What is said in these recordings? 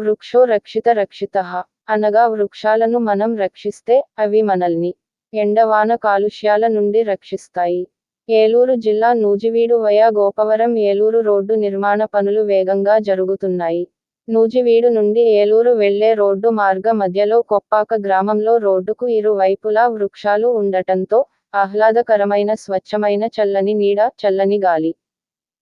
వృక్షో రక్షిత రక్షిత. అనగా వృక్షాలను మనం రక్షిస్తే అవి మనల్ని ఎండవాన కాలుష్యాల నుండి రక్షిస్తాయి. ఏలూరు జిల్లా నూజివీడు వయా గోపవరం ఏలూరు రోడ్డు నిర్మాణ పనులు వేగంగా జరుగుతున్నాయి. నూజివీడు నుండి ఏలూరు వెళ్ళే రోడ్డు మార్గ మధ్యలో కొప్పాక గ్రామంలో రోడ్డుకు ఇరువైపులా వృక్షాలు ఉండటంతో ఆహ్లాదకరమైన స్వచ్ఛమైన చల్లని నీడ చల్లని గాలి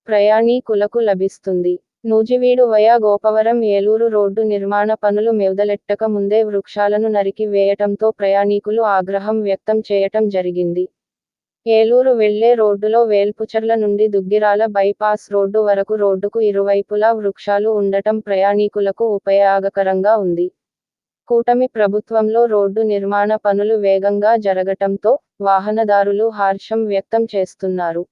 ప్రయాణీకులకు లభిస్తుంది. నూజివీడు వయా గోపవరం ఏలూరు రోడ్డు నిర్మాణ పనులు మెవదలెట్టక ముందే వృక్షాలను నరికి వేయటంతో ప్రయాణీకులు ఆగ్రహం వ్యక్తం చేయటం జరిగింది. ఏలూరు వెళ్ళే రోడ్డులో వేల్పుచర్ల నుండి దుగ్గిరాల బైపాస్ రోడ్డు వరకు రోడ్డుకు ఇరువైపులా వృక్షాలు ఉండటం ప్రయాణీకులకు ఉపయోగకరంగా ఉంది. కూటమి ప్రభుత్వంలో రోడ్డు నిర్మాణ పనులు వేగంగా జరగటంతో వాహనదారులు హర్షం వ్యక్తం చేస్తున్నారు.